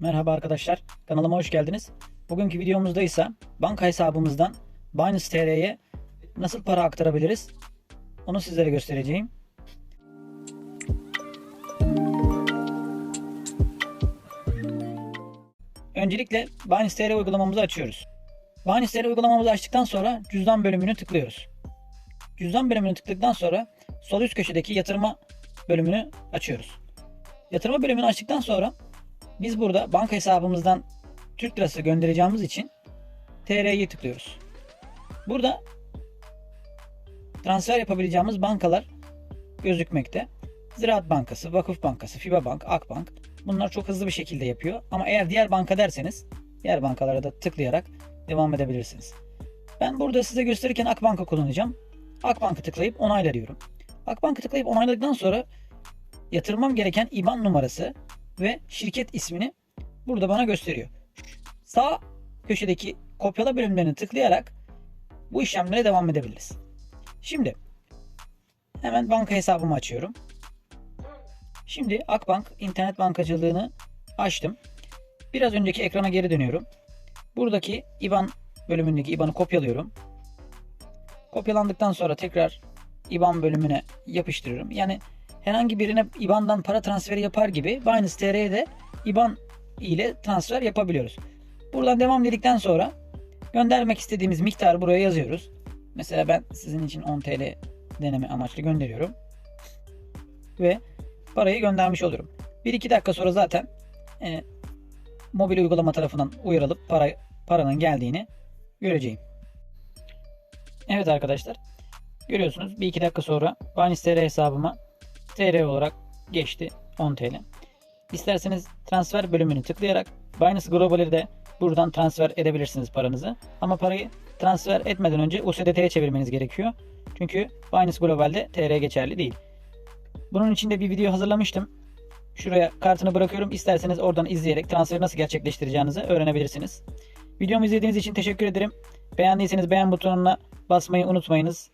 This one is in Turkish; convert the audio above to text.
Merhaba arkadaşlar, kanalıma hoş geldiniz. Bugünkü videomuzda ise banka hesabımızdan Binance TR'ye nasıl para aktarabiliriz? Onu sizlere göstereceğim. Öncelikle Binance TR uygulamamızı açıyoruz. Binance TR uygulamamızı açtıktan sonra cüzdan bölümünü tıklıyoruz. Cüzdan bölümünü tıkladıktan sonra sol üst köşedeki yatırma bölümünü açıyoruz. Yatırma bölümünü açtıktan sonra biz burada banka hesabımızdan Türk lirası göndereceğimiz için TR'yi tıklıyoruz. Burada transfer yapabileceğimiz bankalar gözükmekte. Ziraat Bankası, Vakıf Bankası, FIBA Bank, Akbank bunlar çok hızlı bir şekilde yapıyor. Ama eğer diğer banka derseniz diğer bankalara da tıklayarak devam edebilirsiniz. Ben burada size gösterirken Akbank'ı kullanacağım. Akbank'ı tıklayıp onayla diyorum. Akbank'ı tıklayıp onayladıktan sonra yatırmam gereken IBAN numarası ve şirket ismini burada bana gösteriyor. Sağ köşedeki kopyala bölümlerini tıklayarak bu işlemlere devam edebiliriz. Şimdi hemen banka hesabımı açıyorum. Şimdi Akbank internet bankacılığını açtım. Biraz önceki ekrana geri dönüyorum. Buradaki IBAN bölümündeki IBAN'ı kopyalıyorum. Kopyalandıktan sonra tekrar IBAN bölümüne yapıştırıyorum. Yani herhangi birine IBAN'dan para transferi yapar gibi Binance TR'ye de IBAN ile transfer yapabiliyoruz. Buradan devam dedikten sonra göndermek istediğimiz miktarı buraya yazıyoruz. Mesela ben sizin için 10 TL deneme amaçlı gönderiyorum. Ve parayı göndermiş oluyorum. 1-2 dakika sonra zaten e, mobil uygulama tarafından uyarılıp para, paranın geldiğini göreceğim. Evet arkadaşlar. Görüyorsunuz 1-2 dakika sonra Binance TR hesabıma TR olarak geçti 10 TL. İsterseniz transfer bölümünü tıklayarak Binance Global'i de buradan transfer edebilirsiniz paranızı. Ama parayı transfer etmeden önce USDT'ye çevirmeniz gerekiyor. Çünkü Binance Global'de TR geçerli değil. Bunun için de bir video hazırlamıştım. Şuraya kartını bırakıyorum. İsterseniz oradan izleyerek transferi nasıl gerçekleştireceğinizi öğrenebilirsiniz. Videomu izlediğiniz için teşekkür ederim. Beğendiyseniz beğen butonuna basmayı unutmayınız.